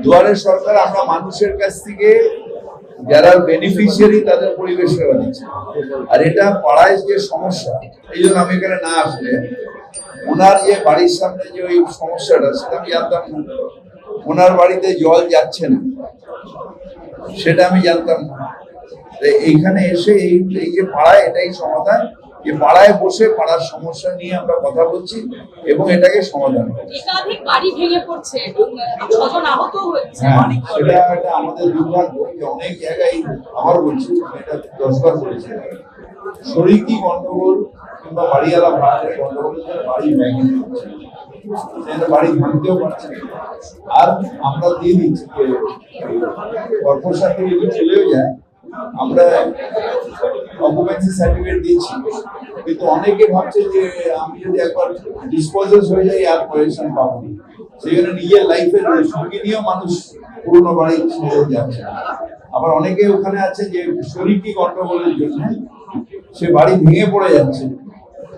দুয়ারে সরকার আমরা মানুষের কাছ থেকে যারা বেনিফিশিয়ারি তাদের পরিবেশ সেবা দিচ্ছে। আর এটা পাড়ায় যে সমস্যা, এই জন্য আমি এখানে না আসলে, ওনার যে বাড়ির সামনে যে ওই সমস্যাটা, সেটা আমি জানতাম না। ওনার বাড়িতে জল যাচ্ছে না। সেটা আমি জানতাম না। এইখানে এসে এই যে পাড়ায় এটাই সমাধান। যে পাড়ায় বসে পাড়ার সমস্যা নিয়ে আমরা কথা বলছি এবং এটাকে সমাধান করছি। হয়েছে। হ্যাঁ সেটা এটা আমাদের দুর্ভাগ্য অনেক জায়গায় আবার বলছি এটা দশবার শরিকি গন্ডগোল কিংবা বাড়িওয়ালা ভাড়াটের গন্ডগোলের জন্য বাড়ি ভেঙে দিচ্ছে। সেটা বাড়ি ভাঙতেও পারছে আর আমরা দিয়ে দিচ্ছি যে কর্পোরেশন থেকে যদি চলেও যায় আমরা অকুপেন্সি সার্টিফিকেট দিচ্ছি। কিন্তু অনেকে ভাবছে যে আমি যদি একবার ডিসপোজেস হয়ে যাই আর পজিশন পাবো। সেই জন্য নিজের লাইফের ঝুঁকি নিয়েও মানুষ পুরনো বাড়ি ছেড়ে যাচ্ছে। আবার অনেকে ওখানে আছে যে শরীরকি গন্ডগোলের জন্য সে বাড়ি ভেঙে পড়ে যাচ্ছে।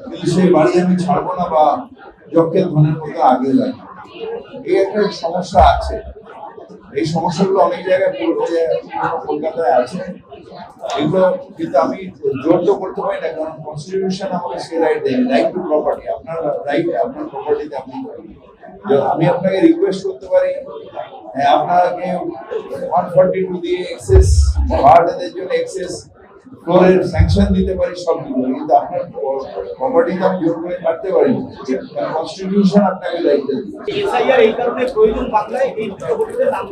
কিন্তু সেই বাড়ি আমি ছাড়বো না বা যজ্ঞের ধনের মতো আগে লাগে এই একটা সমস্যা আছে। এই সমস্যাগুলো অনেক জায়গায় পুরো জায়গায় কলকাতায় আছে। এগুলো কিন্তু আমি জোর তো করতে পারি না কারণ কনস্টিটিউশন আমাকে সে রাইট দেয়নি রাইট টু প্রপার্টি আপনার রাইট আপনার প্রপার্টিতে আপনি আমি আপনাকে রিকোয়েস্ট করতে পারি হ্যাঁ, আপনাকে ওয়ান ফর্টি টু দিয়ে এক্সেস ভাড়াটাদের জন্য এক্সেস ফ্লোরের স্যাংশন দিতে পারি সবগুলো কিন্তু আপনার প্রপার্টিতে আমি জোর করে কাটতে পারি কনস্টিটিউশন আপনাকে দায়িত্ব এসআইআর এই কারণে প্রয়োজন বাংলায় এই দুটো নাম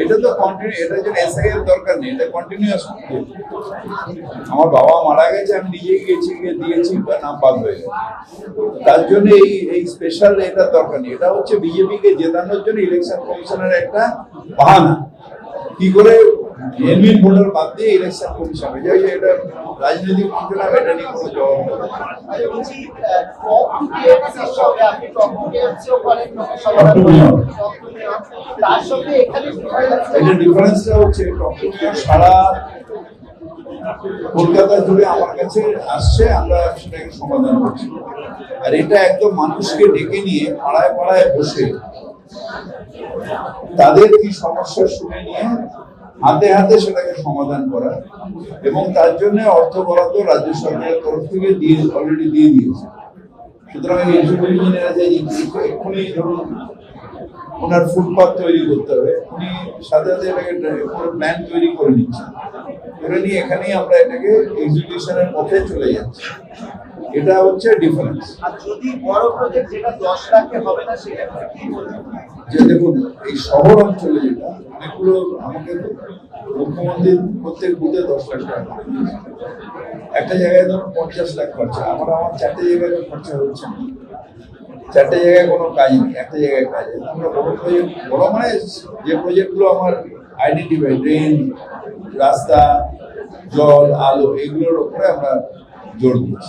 এটা তো কন্টিনিউ এটার জন্য এসআই এর দরকার নেই এটা কন্টিনিউয়াস আমার বাবা মারা গেছে আমি নিজে গিয়েছি গিয়ে দিয়েছি বা নাম বাদ হয়ে গেছে। তার জন্য এই এই স্পেশাল এটা দরকার নেই। এটা হচ্ছে বিজেপি কে জেতানোর জন্য ইলেকশন কমিশনের একটা বাহানা। কি করে জেনুইন ভোটার বাদ দিয়ে ইলেকশন কমিশন হয়ে যায় যে এটা রাজনৈতিক এটা নিয়ে কোনো জবাব এটা ডিফারেন্সটা হচ্ছে সারা কলকাতা জুড়ে আমার কাছে আসছে আমরা সেটাকে সমাধান করছি। আর এটা একদম মানুষকে ডেকে নিয়ে পাড়ায় পাড়ায় বসে তাদের কি সমস্যা শুনে নিয়ে হাতে হাতে সেটাকে সমাধান করা। এবং তার জন্য অর্থ বরাদ্দ রাজ্য সরকারের তরফ থেকে দিয়ে অলরেডি দিয়ে দিয়েছে। সুতরাং এই ইঞ্জিনিয়ার এক্ষুনি ধরুন ওনার ফুটপাথ তৈরি করতে হবে। উনি সাথে সাথে এটাকে পুরো প্ল্যান তৈরি করে নিচ্ছেন। করে নিয়ে এখানেই আমরা এটাকে এক্সিকিউশনের পথে চলে যাচ্ছি। এটা হচ্ছে ডিফারেন্স যে দেখুন এই শহর অঞ্চলে যেটা অনেকগুলো আমাকে তো মুখ্যমন্ত্রী প্রত্যেক বুথে দশ লাখ টাকা একটা জায়গায় ধরুন পঞ্চাশ লাখ খরচা আমার আমার চারটে জায়গায় খরচা হচ্ছে চারটে জায়গায় কোনো কাজ নেই একটা জায়গায় কাজ আমরা বড় প্রজেক্ট বড় মানে যে প্রজেক্টগুলো আমার আইডেন্টিফাই ড্রেন রাস্তা জল আলো এগুলোর উপরে আমরা জোর দিচ্ছি।